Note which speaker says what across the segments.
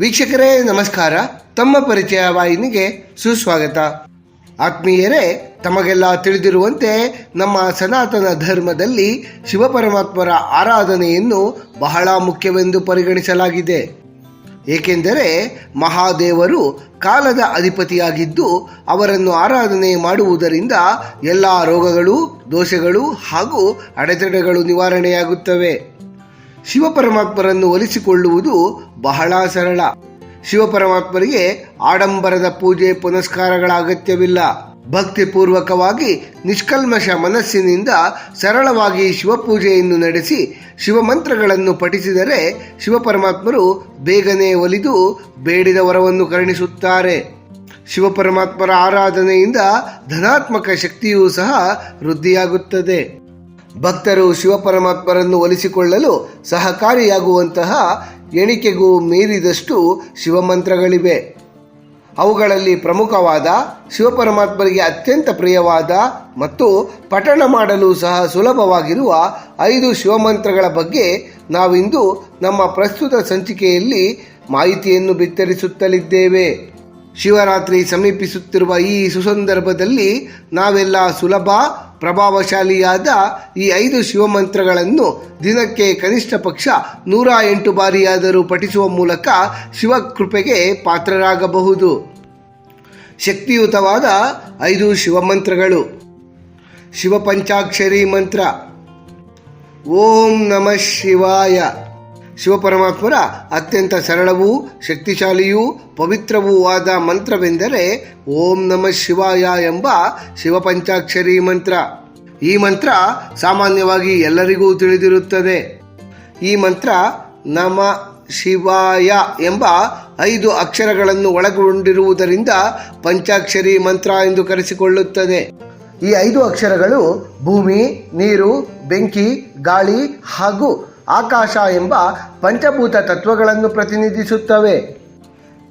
Speaker 1: ವೀಕ್ಷಕರೇ, ನಮಸ್ಕಾರ. ತಮ್ಮ ಪರಿಚಯ ವಾಹಿನಿಗೆ ಸುಸ್ವಾಗತ. ಆತ್ಮೀಯರೇ, ತಮಗೆಲ್ಲ ತಿಳಿದಿರುವಂತೆ ನಮ್ಮ ಸನಾತನ ಧರ್ಮದಲ್ಲಿ ಶಿವಪರಮಾತ್ಮರ ಆರಾಧನೆಯನ್ನು ಬಹಳ ಮುಖ್ಯವೆಂದು ಪರಿಗಣಿಸಲಾಗಿದೆ. ಏಕೆಂದರೆ ಮಹಾದೇವರು ಕಾಲದ ಅಧಿಪತಿಯಾಗಿದ್ದು ಅವರನ್ನು ಆರಾಧನೆ ಮಾಡುವುದರಿಂದ ಎಲ್ಲ ರೋಗಗಳು, ದೋಷಗಳು ಹಾಗೂ ಅಡೆತಡೆಗಳು ನಿವಾರಣೆಯಾಗುತ್ತವೆ. ಶಿವಪರಮಾತ್ಮರನ್ನು ಒಲಿಸಿಕೊಳ್ಳುವುದು ಬಹಳ ಸರಳ. ಶಿವಪರಮಾತ್ಮರಿಗೆ ಆಡಂಬರದ ಪೂಜೆ ಪುನಸ್ಕಾರಗಳ ಅಗತ್ಯವಿಲ್ಲ. ಭಕ್ತಿಪೂರ್ವಕವಾಗಿ ನಿಷ್ಕಲ್ಮಶ ಮನಸ್ಸಿನಿಂದ ಸರಳವಾಗಿ ಶಿವಪೂಜೆಯನ್ನು ನಡೆಸಿ ಶಿವಮಂತ್ರಗಳನ್ನು ಪಠಿಸಿದರೆ ಶಿವಪರಮಾತ್ಮರು ಬೇಗನೆ ಒಲಿದು ಬೇಡಿದ ವರವನ್ನು ಕರುಣಿಸುತ್ತಾರೆ. ಶಿವಪರಮಾತ್ಮರ ಆರಾಧನೆಯಿಂದ ಧನಾತ್ಮಕ ಶಕ್ತಿಯೂ ಸಹ ವೃದ್ಧಿಯಾಗುತ್ತದೆ. ಭಕ್ತರು ಶಿವಪರಮಾತ್ಮರನ್ನು ಒಲಿಸಿಕೊಳ್ಳಲು ಸಹಕಾರಿಯಾಗುವಂತಹ ಎಣಿಕೆಗೂ ಮೀರಿದಷ್ಟು ಶಿವಮಂತ್ರಗಳಿವೆ. ಅವುಗಳಲ್ಲಿ ಪ್ರಮುಖವಾದ ಶಿವಪರಮಾತ್ಮರಿಗೆ ಅತ್ಯಂತ ಪ್ರಿಯವಾದ ಮತ್ತು ಪಠಣ ಮಾಡಲು ಸಹ ಸುಲಭವಾಗಿರುವ ಐದು ಶಿವಮಂತ್ರಗಳ ಬಗ್ಗೆ ನಾವಿಂದು ನಮ್ಮ ಪ್ರಸ್ತುತ ಸಂಚಿಕೆಯಲ್ಲಿ ಮಾಹಿತಿಯನ್ನು ಬಿತ್ತರಿಸುತ್ತಲಿದ್ದೇವೆ. ಶಿವರಾತ್ರಿ ಸಮೀಪಿಸುತ್ತಿರುವ ಈ ಸುಸಂದರ್ಭದಲ್ಲಿ ನಾವೆಲ್ಲ ಸುಲಭ ಪ್ರಭಾವಶಾಲಿಯಾದ ಈ ಐದು ಶಿವಮಂತ್ರಗಳನ್ನು ದಿನಕ್ಕೆ ಕನಿಷ್ಠ ಪಕ್ಷ ನೂರ ಎಂಟು ಬಾರಿಯಾದರೂ ಪಠಿಸುವ ಮೂಲಕ ಶಿವಕೃಪೆಗೆ ಪಾತ್ರರಾಗಬಹುದು. ಶಕ್ತಿಯುತವಾದ ಐದು ಶಿವಮಂತ್ರಗಳು. ಶಿವಪಂಚಾಕ್ಷರಿ ಮಂತ್ರ. ಓಂ ನಮಃ ಶಿವಾಯ. ಶಿವಪರಮಾತ್ಮರ ಅತ್ಯಂತ ಸರಳವೂ ಶಕ್ತಿಶಾಲಿಯೂ ಪವಿತ್ರವೂ ಆದ ಮಂತ್ರವೆಂದರೆ ಓಂ ನಮಃ ಶಿವಾಯ ಎಂಬ ಶಿವಪಂಚಾಕ್ಷರಿ ಮಂತ್ರ. ಈ ಮಂತ್ರ ಸಾಮಾನ್ಯವಾಗಿ ಎಲ್ಲರಿಗೂ ತಿಳಿದಿರುತ್ತದೆ. ಈ ಮಂತ್ರ ನಮ ಶಿವಾಯ ಎಂಬ ಐದು ಅಕ್ಷರಗಳನ್ನು ಒಳಗೊಂಡಿರುವುದರಿಂದ ಪಂಚಾಕ್ಷರಿ ಮಂತ್ರ ಎಂದು ಕರೆಸಿಕೊಳ್ಳುತ್ತದೆ. ಈ ಐದು ಅಕ್ಷರಗಳು ಭೂಮಿ, ನೀರು, ಬೆಂಕಿ, ಗಾಳಿ ಹಾಗೂ ಆಕಾಶ ಎಂಬ ಪಂಚಭೂತ ತತ್ವಗಳನ್ನು ಪ್ರತಿನಿಧಿಸುತ್ತವೆ.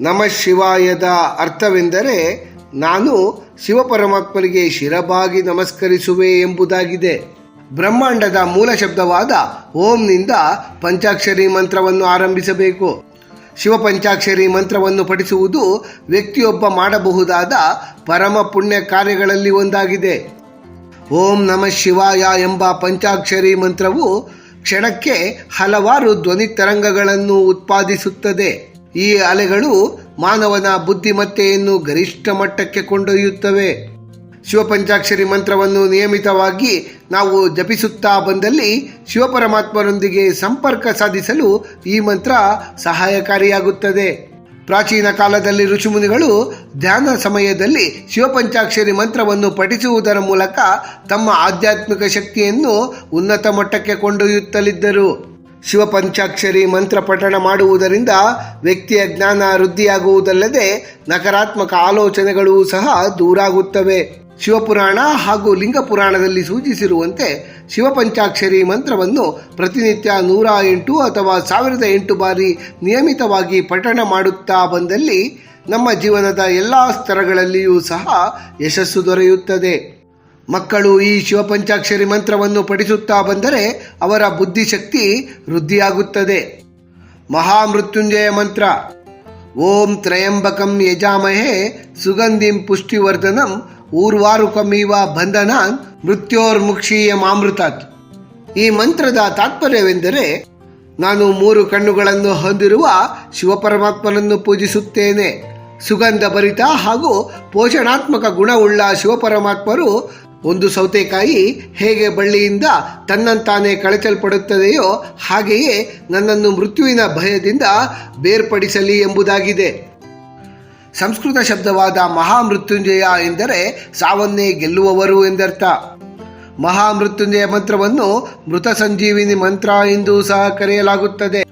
Speaker 1: ನಮ ಶಿವಾಯದ ಅರ್ಥವೆಂದರೆ ನಾನು ಶಿವಪರಮಾತ್ಮರಿಗೆ ಶಿರಬಾಗಿ ನಮಸ್ಕರಿಸುವೆ ಎಂಬುದಾಗಿದೆ. ಬ್ರಹ್ಮಾಂಡದ ಮೂಲ ಶಬ್ದವಾದ ಓಂನಿಂದ ಪಂಚಾಕ್ಷರಿ ಮಂತ್ರವನ್ನು ಆರಂಭಿಸಬೇಕು. ಶಿವ ಪಂಚಾಕ್ಷರಿ ಮಂತ್ರವನ್ನು ಪಠಿಸುವುದು ವ್ಯಕ್ತಿಯೊಬ್ಬ ಮಾಡಬಹುದಾದ ಪರಮ ಪುಣ್ಯ ಕಾರ್ಯಗಳಲ್ಲಿ ಒಂದಾಗಿದೆ. ಓಂ ನಮಃ ಶಿವಾಯ ಎಂಬ ಪಂಚಾಕ್ಷರಿ ಮಂತ್ರವು ಕ್ಷಣಕ್ಕೆ ಹಲವಾರು ಧ್ವನಿ ತರಂಗಗಳನ್ನು ಉತ್ಪಾದಿಸುತ್ತದೆ. ಈ ಅಲೆಗಳು ಮಾನವನ ಬುದ್ಧಿಮತ್ತೆಯನ್ನು ಗರಿಷ್ಠ ಮಟ್ಟಕ್ಕೆ ಕೊಂಡೊಯ್ಯುತ್ತವೆ. ಶಿವಪಂಚಾಕ್ಷರಿ ಮಂತ್ರವನ್ನು ನಿಯಮಿತವಾಗಿ ನಾವು ಜಪಿಸುತ್ತಾ ಬಂದಲ್ಲಿ ಶಿವಪರಮಾತ್ಮರೊಂದಿಗೆ ಸಂಪರ್ಕ ಸಾಧಿಸಲು ಈ ಮಂತ್ರ ಸಹಾಯಕಾರಿಯಾಗುತ್ತದೆ. ಪ್ರಾಚೀನ ಕಾಲದಲ್ಲಿ ಋಷಿಮುನಿಗಳು ಧ್ಯಾನ ಸಮಯದಲ್ಲಿ ಶಿವಪಂಚಾಕ್ಷರಿ ಮಂತ್ರವನ್ನು ಪಠಿಸುವುದರ ಮೂಲಕ ತಮ್ಮ ಆಧ್ಯಾತ್ಮಿಕ ಶಕ್ತಿಯನ್ನು ಉನ್ನತ ಮಟ್ಟಕ್ಕೆ ಕೊಂಡೊಯ್ಯುತ್ತಲಿದ್ದರು. ಶಿವಪಂಚಾಕ್ಷರಿ ಮಂತ್ರ ಪಠಣ ಮಾಡುವುದರಿಂದ ವ್ಯಕ್ತಿಯ ಜ್ಞಾನ ವೃದ್ಧಿಯಾಗುವುದಲ್ಲದೆ ನಕಾರಾತ್ಮಕ ಆಲೋಚನೆಗಳು ಸಹ ದೂರಾಗುತ್ತವೆ. ಶಿವಪುರಾಣ ಹಾಗೂ ಲಿಂಗ ಪುರಾಣದಲ್ಲಿ ಸೂಚಿಸಿರುವಂತೆ ಶಿವಪಂಚಾಕ್ಷರಿ ಮಂತ್ರವನ್ನು ಪ್ರತಿನಿತ್ಯ ನೂರ ಎಂಟು ಅಥವಾ ಸಾವಿರದ ಎಂಟು ಬಾರಿ ನಿಯಮಿತವಾಗಿ ಪಠಣ ಮಾಡುತ್ತಾ ಬಂದಲ್ಲಿ ನಮ್ಮ ಜೀವನದ ಎಲ್ಲ ಸ್ತರಗಳಲ್ಲಿಯೂ ಸಹ ಯಶಸ್ಸು ದೊರೆಯುತ್ತದೆ. ಮಕ್ಕಳು ಈ ಶಿವಪಂಚಾಕ್ಷರಿ ಮಂತ್ರವನ್ನು ಪಠಿಸುತ್ತಾ ಬಂದರೆ ಅವರ ಬುದ್ಧಿಶಕ್ತಿ ವೃದ್ಧಿಯಾಗುತ್ತದೆ. ಮಹಾಮೃತ್ಯುಂಜಯ ಮಂತ್ರ, ಓಂ ತ್ರಯಂಬಕಂ ಯಜಾಮಹೇ ಸುಗಂಧಿಂ ಪುಷ್ಟಿವರ್ಧನಂ ಊರ್ವಾರುಕಮೀವ ಬಂಧನ ಮೃತ್ಯೋರ್ಮುಕ್ಷೀಯ ಮಾಮೃತಾತ್ ಈ ಮಂತ್ರದ ತಾತ್ಪರ್ಯವೆಂದರೆ ನಾನು ಮೂರು ಕಣ್ಣುಗಳನ್ನು ಹೊಂದಿರುವ ಶಿವಪರಮಾತ್ಮನನ್ನು ಪೂಜಿಸುತ್ತೇನೆ. ಸುಗಂಧ ಭರಿತ ಹಾಗೂ ಪೋಷಣಾತ್ಮಕ ಗುಣವುಳ್ಳ ಶಿವಪರಮಾತ್ಮರು ಒಂದು ಸೌತೆಕಾಯಿ ಹೇಗೆ ಬಳ್ಳಿಯಿಂದ ತನ್ನಂತಾನೆ ಕಳಚಲ್ಪಡುತ್ತದೆಯೋ ಹಾಗೆಯೇ ನನ್ನನ್ನು ಮೃತ್ಯುವಿನ ಭಯದಿಂದ ಬೇರ್ಪಡಿಸಲಿ ಎಂಬುದಾಗಿದೆ. ಸಂಸ್ಕೃತ ಶಬ್ದವಾದ ಮಹಾಮೃತ್ಯುಂಜಯ ಎಂದರೆ ಸಾವನ್ನೇ ಗೆಲ್ಲುವವರು ಎಂದರ್ಥ. ಮಹಾಮೃತ್ಯುಂಜಯ ಮಂತ್ರವನ್ನು ಮೃತ ಸಂಜೀವಿನಿ ಮಂತ್ರ ಎಂದು ಸಹ ಕರೆಯಲಾಗುತ್ತದೆ.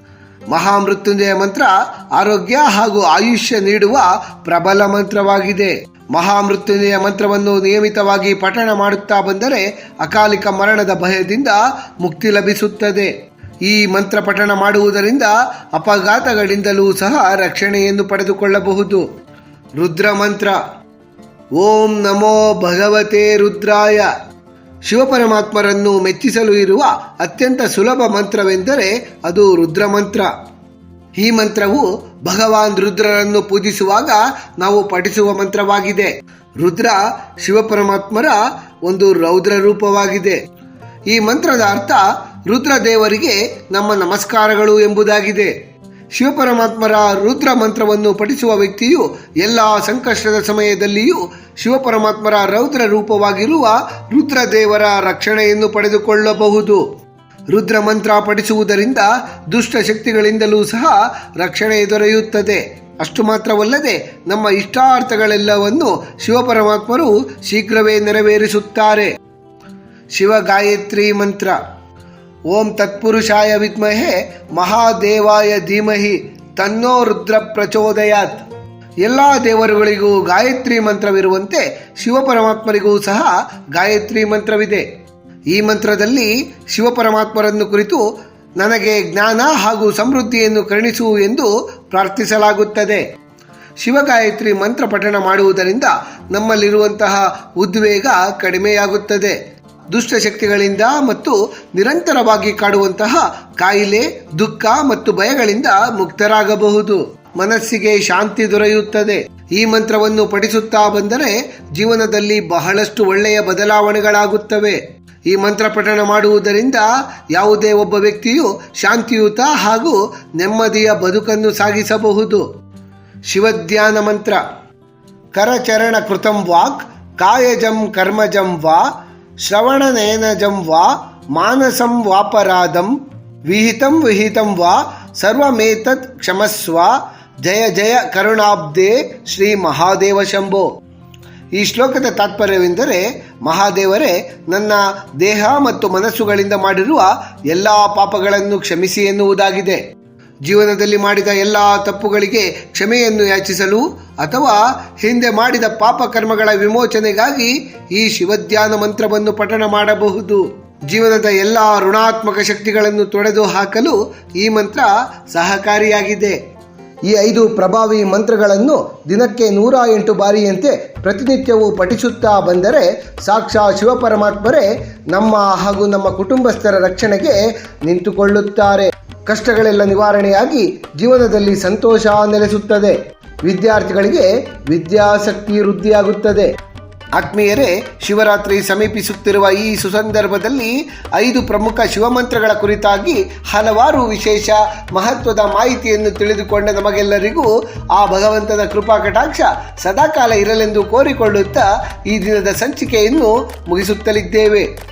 Speaker 1: ಮಹಾಮೃತ್ಯುಂಜಯ ಮಂತ್ರ ಆರೋಗ್ಯ ಹಾಗೂ ಆಯುಷ್ಯ ನೀಡುವ ಪ್ರಬಲ ಮಂತ್ರವಾಗಿದೆ. ಮಹಾಮೃತ್ಯುಂಜಯ ಮಂತ್ರವನ್ನು ನಿಯಮಿತವಾಗಿ ಪಠಣ ಮಾಡುತ್ತಾ ಬಂದರೆ ಅಕಾಲಿಕ ಮರಣದ ಭಯದಿಂದ ಮುಕ್ತಿ ಲಭಿಸುತ್ತದೆ. ಈ ಮಂತ್ರ ಪಠಣ ಮಾಡುವುದರಿಂದ ಅಪಘಾತಗಳಿಂದಲೂ ಸಹ ರಕ್ಷಣೆಯನ್ನು ಪಡೆದುಕೊಳ್ಳಬಹುದು. ರುದ್ರ ಮಂತ್ರ ಓಂ ನಮೋ ಭಗವತೆ ರುದ್ರಾಯ. ಶಿವಪರಮಾತ್ಮರನ್ನು ಮೆಚ್ಚಿಸಲು ಇರುವ ಅತ್ಯಂತ ಸುಲಭ ಮಂತ್ರವೆಂದರೆ ಅದು ರುದ್ರ ಮಂತ್ರ ಈ ಮಂತ್ರವು ಭಗವಾನ್ ರುದ್ರರನ್ನು ಪೂಜಿಸುವಾಗ ನಾವು ಪಠಿಸುವ ಮಂತ್ರವಾಗಿದೆ. ರುದ್ರ ಶಿವಪರಮಾತ್ಮರ ಒಂದು ರೌದ್ರ ರೂಪವಾಗಿದೆ. ಈ ಮಂತ್ರದ ಅರ್ಥ ರುದ್ರ ದೇವರಿಗೆ ನಮ್ಮ ನಮಸ್ಕಾರಗಳು ಎಂಬುದಾಗಿದೆ. ಶಿವಪರಮಾತ್ಮರ ರುದ್ರ ಮಂತ್ರವನ್ನು ಪಠಿಸುವ ವ್ಯಕ್ತಿಯು ಎಲ್ಲ ಸಂಕಷ್ಟದ ಸಮಯದಲ್ಲಿಯೂ ಶಿವಪರಮಾತ್ಮರ ರೌದ್ರ ರೂಪವಾಗಿರುವ ರುದ್ರ ದೇವರ ರಕ್ಷಣೆಯನ್ನು ಪಡೆದುಕೊಳ್ಳಬಹುದು. ರುದ್ರ ಮಂತ್ರ ಪಠಿಸುವುದರಿಂದ ದುಷ್ಟ ಶಕ್ತಿಗಳಿಂದಲೂ ಸಹ ರಕ್ಷಣೆ ದೊರೆಯುತ್ತದೆ. ಅಷ್ಟು ಮಾತ್ರವಲ್ಲದೆ ನಮ್ಮ ಇಷ್ಟಾರ್ಥಗಳೆಲ್ಲವನ್ನು ಶಿವಪರಮಾತ್ಮರು ಶೀಘ್ರವೇ ನೆರವೇರಿಸುತ್ತಾರೆ. ಶಿವ ಗಾಯತ್ರಿ ಮಂತ್ರ ಓಂ ತತ್ಪುರುಷಾಯ ವಿದ್ಮಹೆ ಮಹಾದೇವಾಯ ಧೀಮಹಿ ತನ್ನೋ ರುದ್ರ ಪ್ರಚೋದಯಾತ್. ಎಲ್ಲ ದೇವರುಗಳಿಗೂ ಗಾಯತ್ರಿ ಮಂತ್ರವಿರುವಂತೆ ಶಿವಪರಮಾತ್ಮರಿಗೂ ಸಹ ಗಾಯತ್ರಿ ಮಂತ್ರವಿದೆ. ಈ ಮಂತ್ರದಲ್ಲಿ ಶಿವಪರಮಾತ್ಮರನ್ನು ಕುರಿತು ನನಗೆ ಜ್ಞಾನ ಹಾಗೂ ಸಮೃದ್ಧಿಯನ್ನು ಕರುಣಿಸು ಎಂದು ಪ್ರಾರ್ಥಿಸಲಾಗುತ್ತದೆ. ಶಿವಗಾಯತ್ರಿ ಮಂತ್ರ ಪಠಣ ಮಾಡುವುದರಿಂದ ನಮ್ಮಲ್ಲಿರುವಂತಹ ಉದ್ವೇಗ ಕಡಿಮೆಯಾಗುತ್ತದೆ. ದುಷ್ಟಶಕ್ತಿಗಳಿಂದ ಮತ್ತು ನಿರಂತರವಾಗಿ ಕಾಡುವಂತಹ ಕಾಯಿಲೆ, ದುಃಖ ಮತ್ತು ಭಯಗಳಿಂದ ಮುಕ್ತರಾಗಬಹುದು. ಮನಸ್ಸಿಗೆ ಶಾಂತಿ ದೊರೆಯುತ್ತದೆ. ಈ ಮಂತ್ರವನ್ನು ಪಠಿಸುತ್ತಾ ಬಂದರೆ ಜೀವನದಲ್ಲಿ ಬಹಳಷ್ಟು ಒಳ್ಳೆಯ ಬದಲಾವಣೆಗಳಾಗುತ್ತವೆ. ಈ ಮಂತ್ರ ಪಠಣ ಮಾಡುವುದರಿಂದ ಯಾವುದೇ ಒಬ್ಬ ವ್ಯಕ್ತಿಯು ಶಾಂತಿಯುತ ಹಾಗೂ ನೆಮ್ಮದಿಯ ಬದುಕನ್ನು ಸಾಗಿಸಬಹುದು. ಶಿವಧ್ಯಾನ ಮಂತ್ರ. ಕರಚರಣ ಕೃತಂ ವಾಕ್, ಕಾಯಜಂ ಕರ್ಮಜಂ ವಾ ಶ್ರವಣನೇನಜಂ ವಾ ಮಾನಸಂ ವಾಪರಾಧಂ ವಿಹಿತಂ ವಿಹಿತಂ ವಾ ಸರ್ವಮೇತತ್ ಕ್ಷಮಸ್ವ ಜಯ ಜಯ ಕರುಣಾಬ್ದೆ ಶ್ರೀ ಮಹಾದೇವ ಶಂಭೋ ಈ ಶ್ಲೋಕದ ತಾತ್ಪರ್ಯವೆಂದರೆ ಮಹಾದೇವರೇ, ನನ್ನ ದೇಹ ಮತ್ತು ಮನಸ್ಸುಗಳಿಂದ ಮಾಡಿರುವ ಎಲ್ಲ ಪಾಪಗಳನ್ನು ಕ್ಷಮಿಸಿ ಎನ್ನುವುದಾಗಿದೆ. ಜೀವನದಲ್ಲಿ ಮಾಡಿದ ಎಲ್ಲ ತಪ್ಪುಗಳಿಗೆ ಕ್ಷಮೆಯನ್ನು ಯಾಚಿಸಲು ಅಥವಾ ಹಿಂದೆ ಮಾಡಿದ ಪಾಪ ಕರ್ಮಗಳ ವಿಮೋಚನೆಗಾಗಿ ಈ ಶಿವಧ್ಯಾನ ಮಂತ್ರವನ್ನು ಪಠಣ ಮಾಡಬಹುದು. ಜೀವನದ ಎಲ್ಲ ಋಣಾತ್ಮಕ ಶಕ್ತಿಗಳನ್ನು ತೊಡೆದು ಹಾಕಲು ಈ ಮಂತ್ರ ಸಹಕಾರಿಯಾಗಿದೆ. ಈ ಐದು ಪ್ರಭಾವಿ ಮಂತ್ರಗಳನ್ನು ದಿನಕ್ಕೆ ನೂರ ಎಂಟು ಬಾರಿಯಂತೆ ಪ್ರತಿನಿತ್ಯವೂ ಪಠಿಸುತ್ತಾ ಬಂದರೆ ಸಾಕ್ಷಾ ಶಿವಪರಮಾತ್ಮರೇ ನಮ್ಮ ಹಾಗೂ ನಮ್ಮ ಕುಟುಂಬಸ್ಥರ ರಕ್ಷಣೆಗೆ ನಿಂತುಕೊಳ್ಳುತ್ತಾರೆ. ಕಷ್ಟಗಳೆಲ್ಲ ನಿವಾರಣೆಯಾಗಿ ಜೀವನದಲ್ಲಿ ಸಂತೋಷ ನೆಲೆಸುತ್ತದೆ. ವಿದ್ಯಾರ್ಥಿಗಳಿಗೆ ವಿದ್ಯಾಸಕ್ತಿ ವೃದ್ಧಿಯಾಗುತ್ತದೆ. ಆತ್ಮೀಯರೇ, ಶಿವರಾತ್ರಿ ಸಮೀಪಿಸುತ್ತಿರುವ ಈ ಸುಸಂದರ್ಭದಲ್ಲಿ ಐದು ಪ್ರಮುಖ ಶಿವಮಂತ್ರಗಳ ಕುರಿತಾಗಿ ಹಲವಾರು ವಿಶೇಷ ಮಹತ್ವದ ಮಾಹಿತಿಯನ್ನು ತಿಳಿದುಕೊಂಡ ನಮಗೆಲ್ಲರಿಗೂ ಆ ಭಗವಂತನ ಕೃಪಾ ಕಟಾಕ್ಷ ಸದಾಕಾಲ ಇರಲೆಂದು ಕೋರಿಕೊಳ್ಳುತ್ತಾ ಈ ದಿನದ ಸಂಚಿಕೆಯನ್ನು ಮುಗಿಸುತ್ತಲಿದ್ದೇವೆ.